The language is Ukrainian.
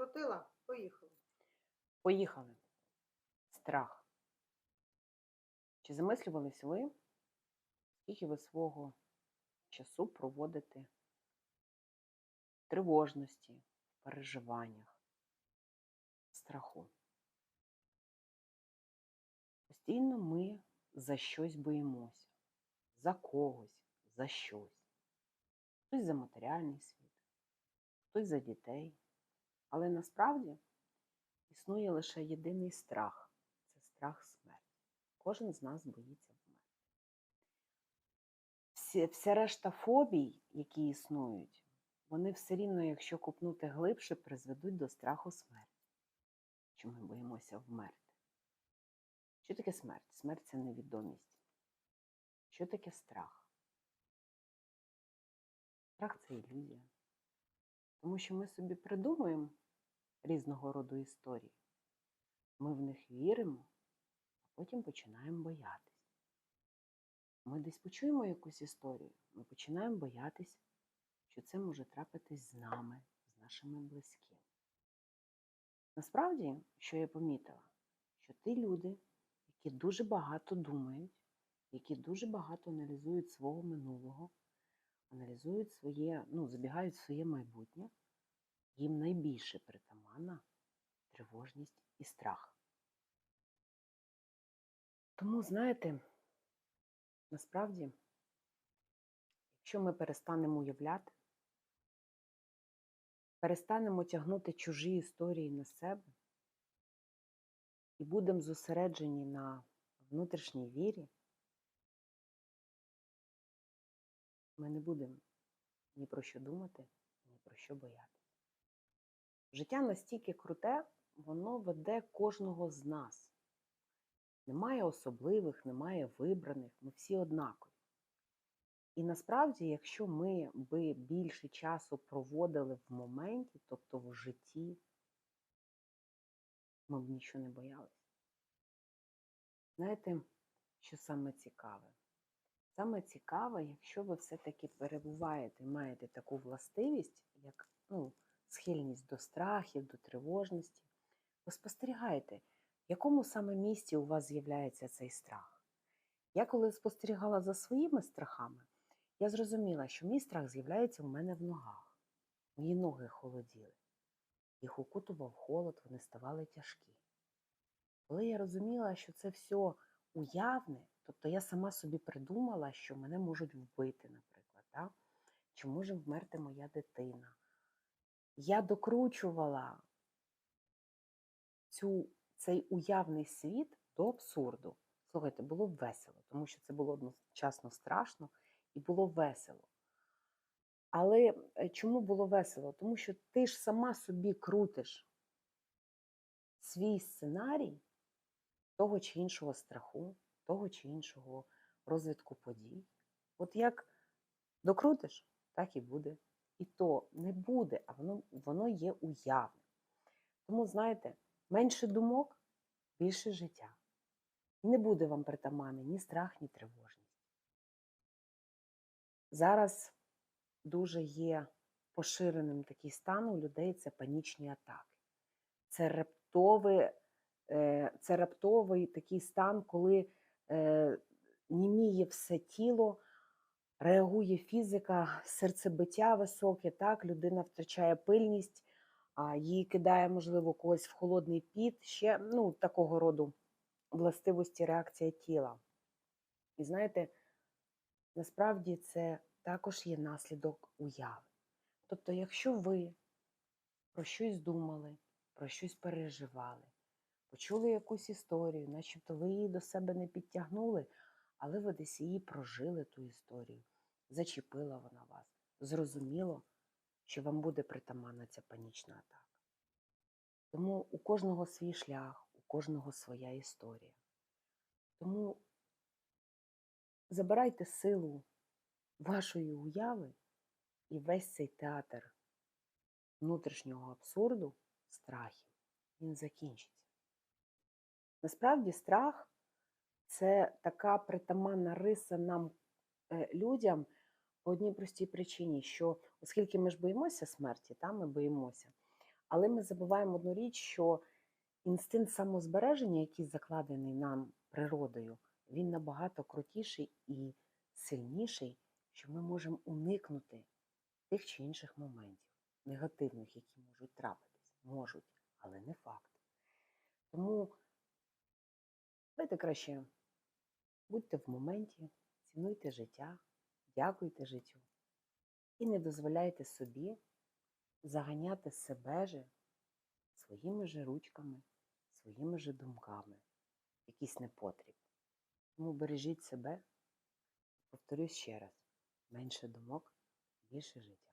покрутила, поїхали. Поїхали. Страх. Чи замислювались ви, скільки ви свого часу проводите в тривожності, в переживаннях, в страху? Постійно ми за щось боїмося, за когось, за щось. Хтось за матеріальний світ, хтось за дітей. Але насправді існує лише єдиний страх це страх смерті. Кожен з нас боїться вмерти. Вся решта фобій, які існують, вони все рівно, якщо купнути глибше, призведуть до страху смерті. Що ми боїмося вмерти. Що таке смерть? Смерть це невідомість. Що таке страх? Страх це ілюзія. Тому що ми собі придумуємо різного роду історії. Ми в них віримо, а потім починаємо боятись. Ми десь почуємо якусь історію, ми починаємо боятись, що це може трапитись з нами, з нашими близькими. Насправді, що я помітила, що ті люди, які дуже багато думають, які дуже багато аналізують свого минулого, аналізують своє, ну, забігають в своє майбутнє, їм найбільше притаманна тривожність і страх. Тому, знаєте, насправді, якщо ми перестанемо уявляти, перестанемо тягнути чужі історії на себе і будемо зосереджені на внутрішній вірі, ми не будемо ні про що думати, ні про що боятися. Життя настільки круте, воно веде кожного з нас. Немає особливих, немає вибраних, ми всі однакові. І насправді, якщо ми би більше часу проводили в моменті, тобто в житті, ми б нічого не боялися. Знаєте, що саме цікаве? Саме цікаве, якщо ви все-таки перебуваєте, маєте таку властивість, як ну, схильність до страхів, до тривожності, ви спостерігаєте, в якому саме місці у вас з'являється цей страх. Я коли спостерігала за своїми страхами, я зрозуміла, що мій страх з'являється у мене в ногах. Мої ноги холоділи. Їх укутував холод, вони ставали тяжкі. Коли я розуміла, що це все уявне, тобто я сама собі придумала, що мене можуть вбити, наприклад, да? чи може вмерти моя дитина. Я докручувала цю, цей уявний світ до абсурду. Слухайте, було весело, тому що це було одночасно страшно і було весело. Але е, чому було весело? Тому що ти ж сама собі крутиш свій сценарій того чи іншого страху, того чи іншого розвитку подій. От як докрутиш, так і буде. І то не буде, а воно, воно є уявне. Тому, знаєте, менше думок, більше життя. І не буде вам притаманний ні страх, ні тривожність. Зараз дуже є поширеним такий стан у людей це панічні атаки. Це раптовий, е, це раптовий такий стан, коли німіє все тіло, реагує фізика, серцебиття високе, так, людина втрачає пильність, а її кидає, можливо, когось в холодний піт, ще ну, такого роду властивості реакція тіла. І знаєте, насправді це також є наслідок уяви. Тобто, якщо ви про щось думали, про щось переживали, почули якусь історію, начебто ви її до себе не підтягнули, але ви десь її прожили ту історію, зачепила вона вас. Зрозуміло, що вам буде притаманна ця панічна атака. Тому у кожного свій шлях, у кожного своя історія. Тому забирайте силу вашої уяви і весь цей театр внутрішнього абсурду, страхів, він закінчиться. Насправді, страх це така притаманна риса нам, е, людям, по одній простій причині, що оскільки ми ж боїмося смерті, та, ми боїмося, Але ми забуваємо одну річ, що інстинкт самозбереження, який закладений нам природою, він набагато крутіший і сильніший, що ми можемо уникнути тих чи інших моментів, негативних, які можуть трапитись. Можуть, але не факт. Тому давайте краще будьте в моменті, цінуйте життя, дякуйте життю і не дозволяйте собі заганяти себе же своїми же ручками, своїми же думками, якийсь непотріб. Тому бережіть себе, повторюсь ще раз, менше думок, більше життя.